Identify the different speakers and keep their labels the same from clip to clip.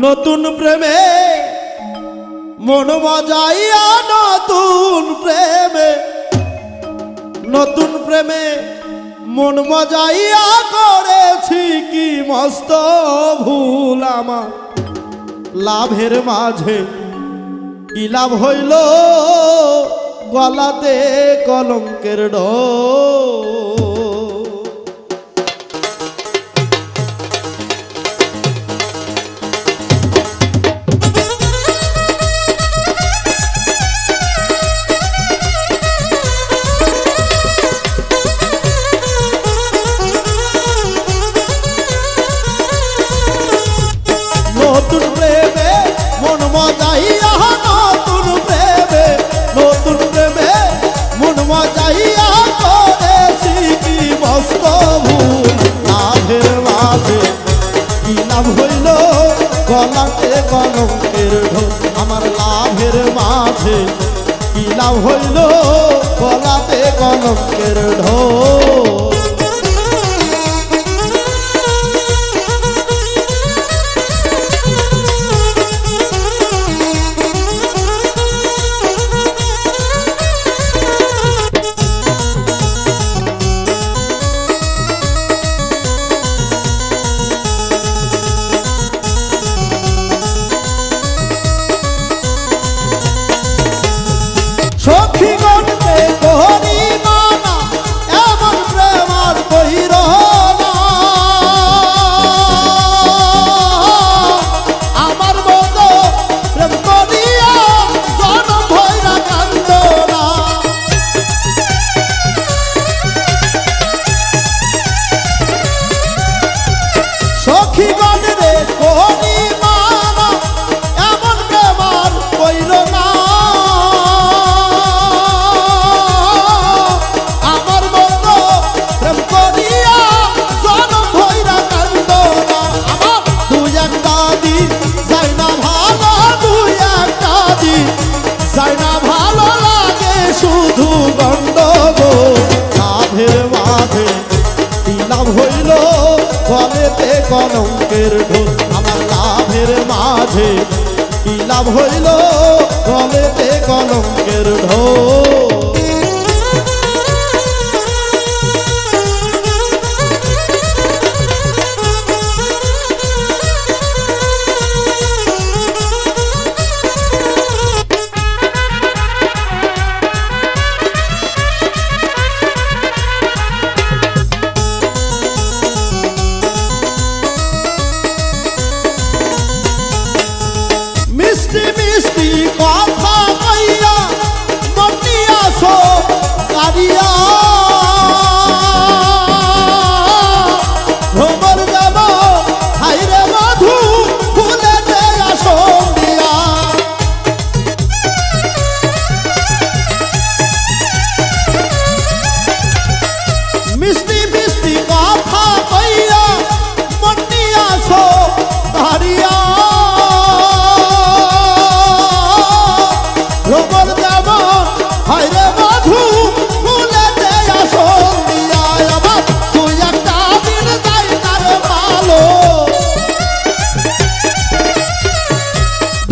Speaker 1: নতুন প্রেমে মন মজাইয়া নতুন প্রেমে নতুন প্রেমে মন মজাইয়া করেছি কি মস্ত ভুল আমার। লাভের মাঝে কি লাভ হইল গলাতে কলঙ্কের ডোর গলাতে কলঙ্কের ঢোল আমার লাভের মাঝে কি হইল? গলাতে কলঙ্কের ঢোল। যাই না ভালো লাগে শুধু গন্ডগোল? লাভের মাঝে লাভ হইল? গলেতে কলঙ্কের ঢোল। আমার লাভের মাঝে কি লাভ হইল? গলেতে কলঙ্কের ঢোল।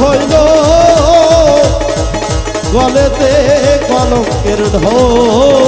Speaker 1: হইল গলেতে কলঙ্কের ঢোল।